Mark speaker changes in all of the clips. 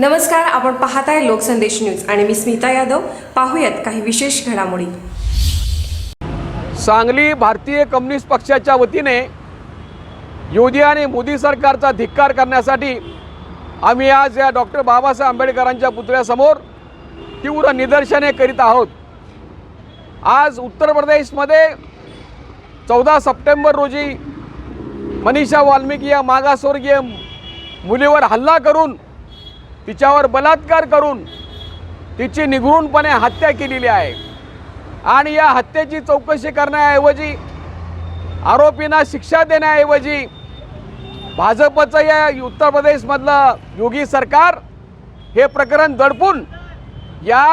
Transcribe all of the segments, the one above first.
Speaker 1: नमस्कार आपण पाहताय लोकसंदेश न्यूज आणि मी स्मिता यादव. पाहूयात काही विशेष घडामोडी.
Speaker 2: सांगली भारतीय कम्युनिस्ट पक्षाच्या वतीने योगी आणि मोदी सरकारचा धिक्कार करण्यासाठी आम्ही आज या डॉक्टर बाबासाहेब आंबेडकरांच्या पुतळ्यासमोर तीव्र निदर्शने करीत आहोत. आज उत्तर प्रदेशमध्ये चौदा सप्टेंबर रोजी मनीषा वाल्मिकी या मागासवर्गीय मुलीवर हल्ला करून तिच्यावर बलात्कार करून तिची निघृणपणे हत्या केलेली आहे. आणि या हत्येची चौकशी करण्याऐवजी आरोपींना शिक्षा देण्याऐवजी भाजपचं या उत्तर प्रदेशमधलं योगी सरकार हे प्रकरण दडपून या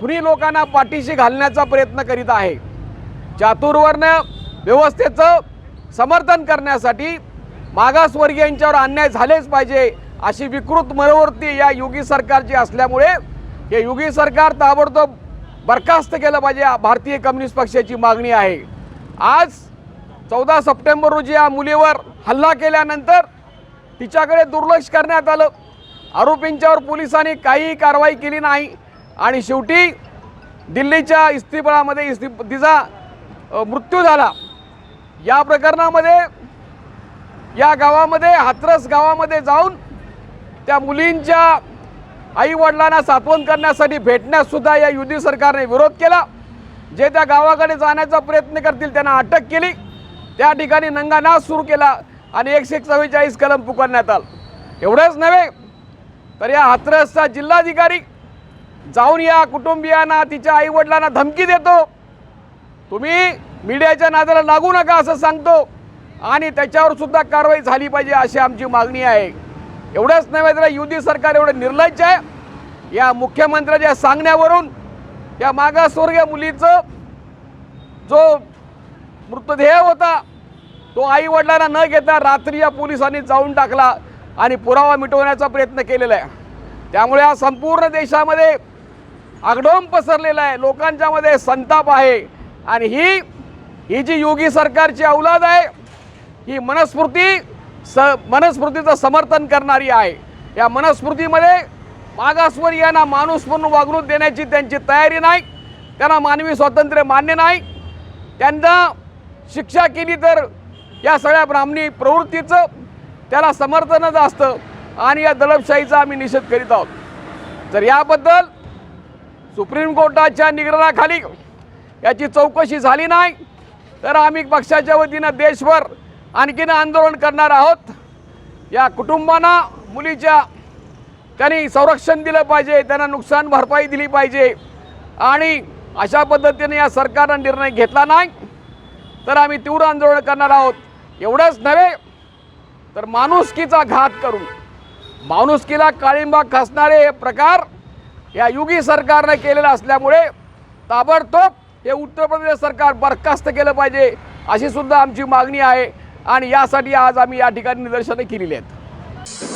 Speaker 2: खुनी लोकांना पाठीशी घालण्याचा प्रयत्न करीत आहे. चातुर्वर्ण व्यवस्थेचं समर्थन करण्यासाठी मागासवर्गीयांच्यावर अन्याय झालेच पाहिजे अशी विकृत मनोवृत्ती या योगी सरकारची असल्यामुळे हे योगी सरकार ताबडतोब बरखास्त केलं पाहिजे भारतीय कम्युनिस्ट पक्षाची मागणी आहे. आज चौदा सप्टेंबर रोजी या मुलीवर हल्ला केल्यानंतर तिच्याकडे दुर्लक्ष करण्यात आलं. आरोपींच्यावर पोलिसांनी काहीही कारवाई केली नाही आणि शेवटी दिल्लीच्या इस्तिफळामध्ये इस्ति तिचा मृत्यू झाला. या प्रकरणामध्ये या गावामध्ये हाथरस गावामध्ये जाऊन त्या मुलींच्या आईवडिलांना सातवण करण्यासाठी भेटण्याससुद्धा या युती सरकारने विरोध केला. जे त्या गावाकडे जाण्याचा प्रयत्न करतील त्यांना अटक केली. त्या ठिकाणी नंगानाश सुरू केला आणि एकशे चव्वेचाळीस कलम पुकारण्यात आलं. एवढंच नव्हे तर या हाथरसचा जिल्हाधिकारी जाऊन या कुटुंबियांना तिच्या आईवडिलांना धमकी देतो. तुम्ही मीडियाच्या नादाला लागू नका असं सांगतो. आणि त्याच्यावर सुद्धा कारवाई झाली पाहिजे अशी आमची मागणी आहे. एवढंच नव्हे तर युती सरकार एवढं निर्लज्ज आहे. या मुख्यमंत्र्याच्या सांगण्यावरून या मागासवर्गीय मुलीचं जो मृतदेह होता तो आई वडिलांना न घेता रात्री या पोलिसांनी जाऊन टाकला आणि पुरावा मिटवण्याचा प्रयत्न केलेला आहे. त्यामुळे हा संपूर्ण देशामध्ये आगडोम पसरलेला आहे. लोकांच्यामध्ये संताप आहे. आणि ही ही जी योगी सरकारची औलाद आहे ही मनस्फूर्ती स मनस्मृतीचं समर्थन करणारी आहे. या मनस्फूर्तीमध्ये यांना माणूस म्हणून वागणूक देण्याची त्यांची तयारी नाही. त्यांना मानवी स्वातंत्र्य मान्य नाही. त्यांना शिक्षा केली तर या सगळ्या ब्राह्मणी प्रवृत्तीचं त्याला समर्थनच असतं आणि या दडपशाहीचा आम्ही निषेध करीत आहोत. तर याबद्दल सुप्रीम कोर्टाच्या निग्रहाखाली याची चौकशी झाली नाही तर आम्ही पक्षाच्या वतीनं देशभर आणखीन आंदोलन करणार आहोत. या कुटुंबांना मुलीच्या त्यांनी संरक्षण दिलं पाहिजे त्यांना नुकसान भरपाई दिली पाहिजे. आणि अशा पद्धतीने या सरकारनं निर्णय घेतला नाही तर आम्ही तीव्र आंदोलन करणार आहोत. एवढंच नव्हे तर माणुसकीचा घात करून माणुसकीला काळिंबा खसणारे हे प्रकार या युगी सरकारनं केलेलं असल्यामुळे ताबडतोब हे उत्तर प्रदेश सरकार बरखास्त केलं पाहिजे अशी सुद्धा आमची मागणी आहे. आणि यासाठी आज आम्ही या ठिकाणी निदर्शनं केलेली आहेत.